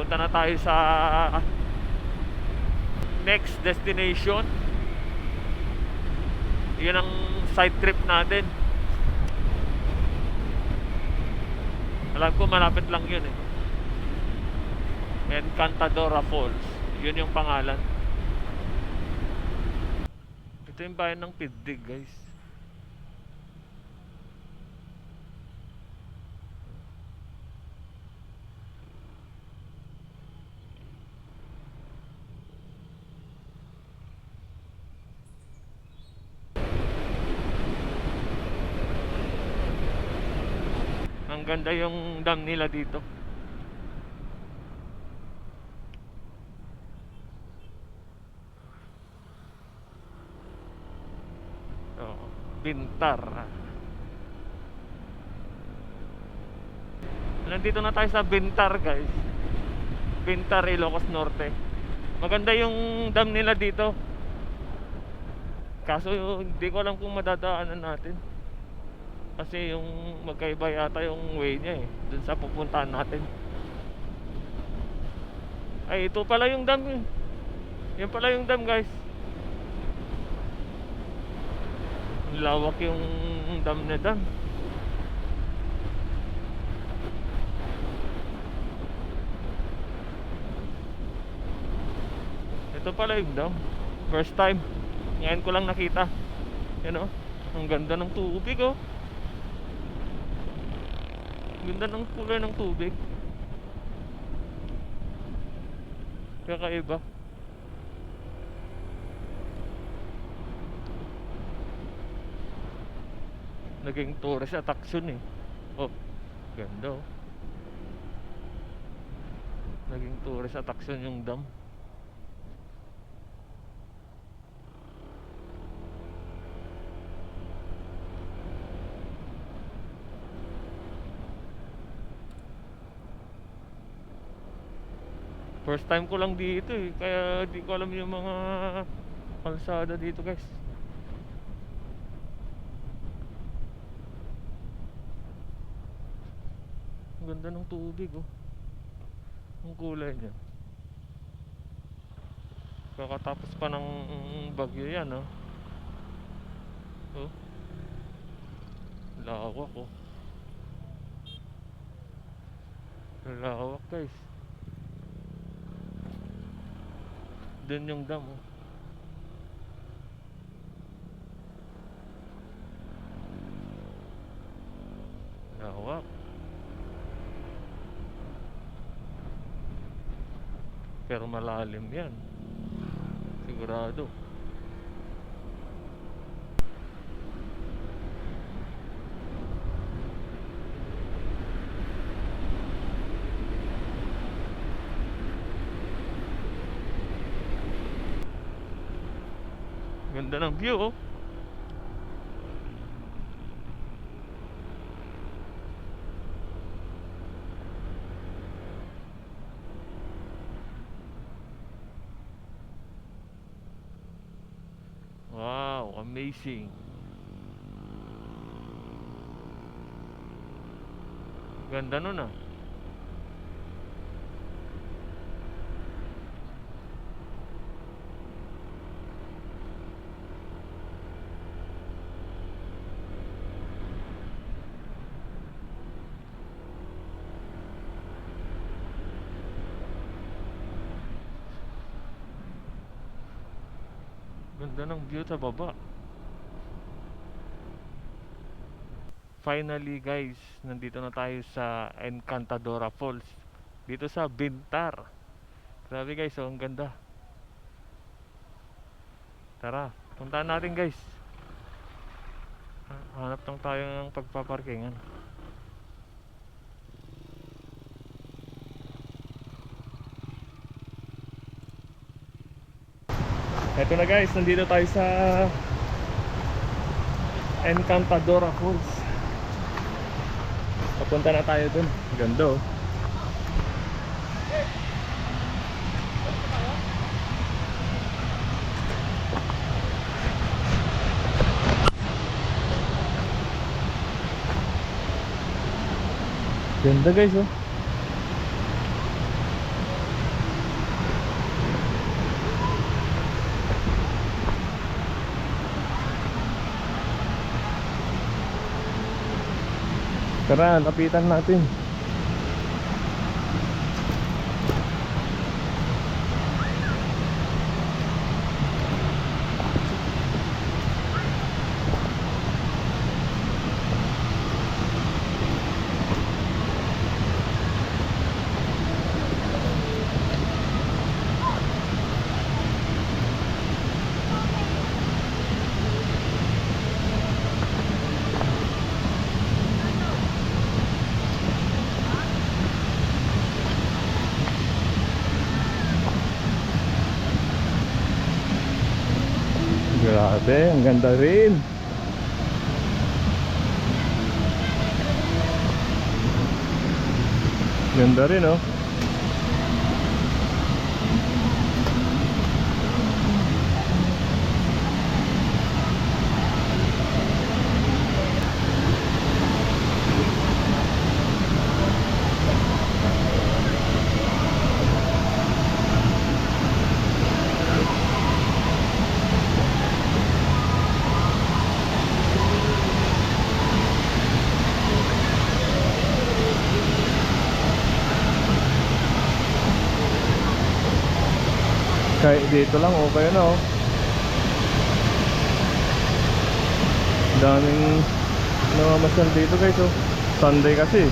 Papunta na tayo sa next destination. Yun ang side trip natin. Alam ko malapit lang yun eh. Encantadora Falls. Yun yung pangalan. Ito yung bayan ng Piddig guys. Ang ganda yung dam nila dito. Oo, Bintar. Nandito na tayo sa Bintar, guys. Bintar, Ilocos Norte. Maganda yung dam nila dito. Kaso hindi ko alam kung madadaanan natin. Kasi yung magkaiba yata yung way niya eh. Dun sa pupuntahan natin. Ay, ito pala yung dam eh. Yan pala yung dam guys. Lawak yung dam na dam. Ito pala yung dam. First time. Ngayon ko lang nakita. Yan oh. Ang ganda ng tubig oh. Ganda ng kulay ng tubig. Kakaiba. Naging tourist attraction eh. Oh, ganda oh. Naging tourist attraction yung dam. First time ko lang dito eh. Kaya di ko alam yung mga kalsada dito guys. Ang ganda ng tubig oh. Ang kulay niya. Kakatapos pa ng bagyo yan oh. Oh. Lawak oh. Lawak guys. Doon yung dam oh. Lawak. Pero malalim yan. Sigurado. Ganda ng view oh. Wow, amazing. Ganda nun ah. Ganda ng view sa baba. Finally guys, nandito na tayo sa Encantadora Falls. Dito sa Bintar. Grabe guys, oh, ang ganda. Tara, puntahan natin guys. Ha- Hanap lang tayo ng pagpaparkingan. Eto na guys, nandito tayo sa Encantadora Falls. Papunta na tayo dun. Ganda oh. Ganda guys oh. Tara, lapitan natin. Grabe, ang ganda rin. Ganda rin, oh. Kahit dito lang, okay na, oh. Daming namamasal dito, guys, oh. Sunday kasi.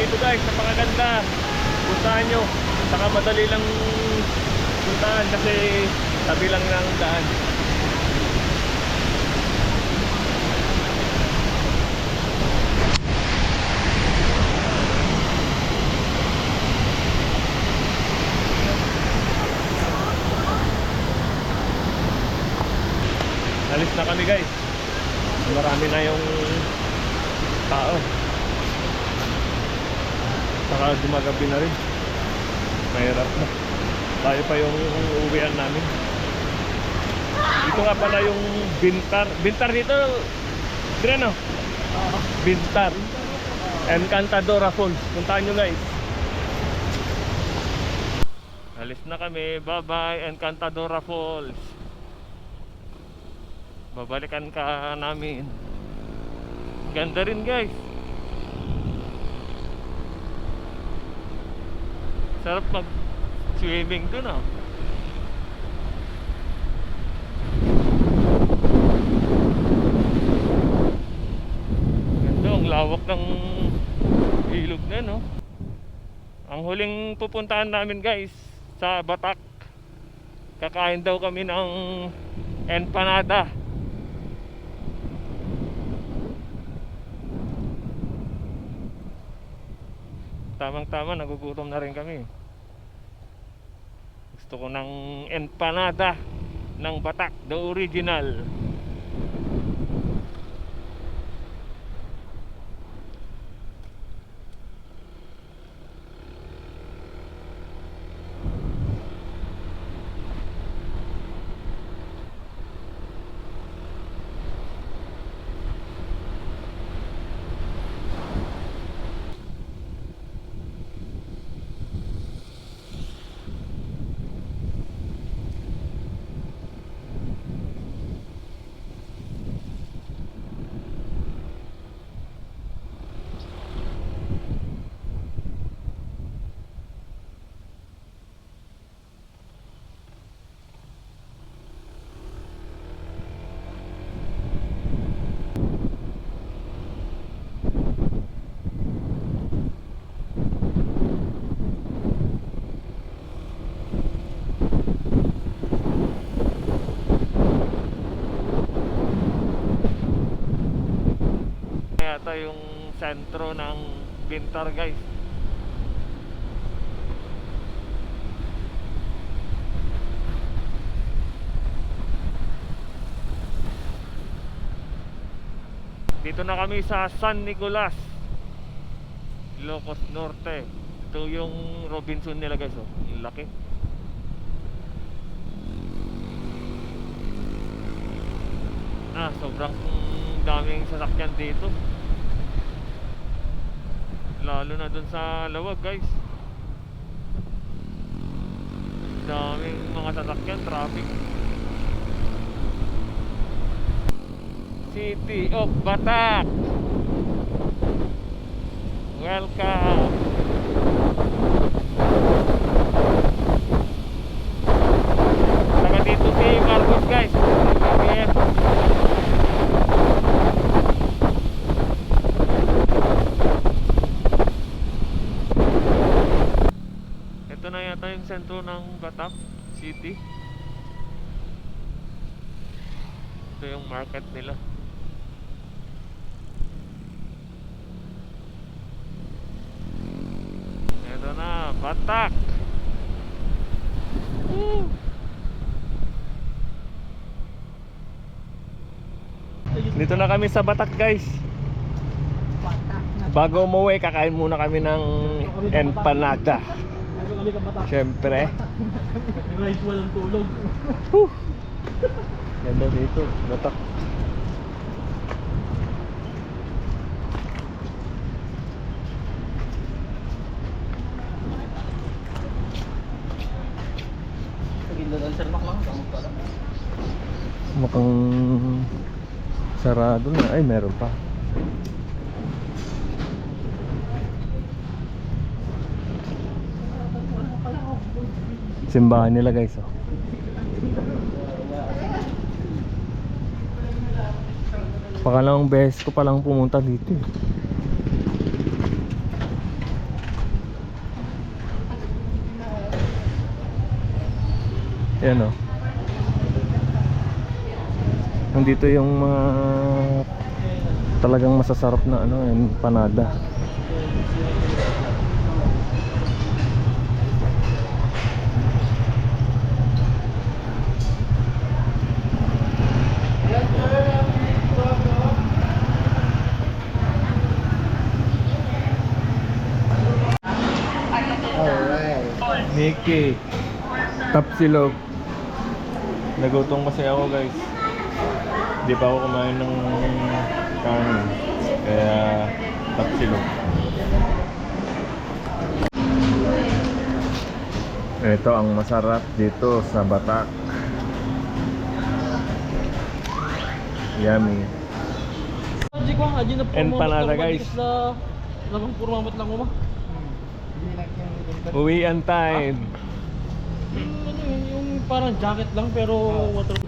Dito guys, napakaganda. Puntahan nyo. Saka madali lang puntahan kasi tabi lang ng daan. Alis na kami guys. Marami na yung tao. Saka gumagabi na rin. Mahirap na. Tayo pa yung uuwian namin. Dito nga pala yung Bintar. Bintar dito, Dreno. Bintar. Encantadora Falls. Puntahan nyo guys. Alis na kami. Bye-bye, Encantadora Falls. Babalikan ka namin. Ganda rin guys. Sarap mag swimming dun ah. Ganda, ang lawak ng ilog na no. Ang huling pupuntahan namin guys sa Batak. Kakain daw kami ng empanada. Tamang-tama, nagugutom na rin kami. Gusto ko ng empanada ng Batak, the original. Yata yung sentro ng Bintar guys. Dito na kami sa San Nicolas, Ilocos Norte. Ito yung Robinson nila guys, oh. Laki. Ah, sobrang daming sasakyan dito. Lalo na dun sa lawag, guys. Daming mga sasakyan, traffic. City of Batak. Welcome. Taga dito si Marcos, guys. BBM. Ito na yata yung sentro ng Batak City. Ito yung market nila. Ito na, Batak. Woo! Dito na kami sa Batak guys. Bago umuwi, kakain muna kami ng empanada. Siyempre. Kahit walang tulog. Ganda dito, Batak. Mukhang sarado na. Ay, meron pa. Simbahan nila guys oh. Pangalawang beses ko palang pumunta dito eh. Yan oh. Nandito yung mga talagang masasarap na ano, empanada. Mickey. Tapsilog. Nagutom kasi ako guys. Hindi pa ako kumain ng kanin. Kaya tapsilog. Ito ang masarap dito sa Batak. Yummy. Haji na Empanada, guys. Sa lamang puro mamat lang mo. Uwian time. Yung ano yun, yung parang jacket lang pero water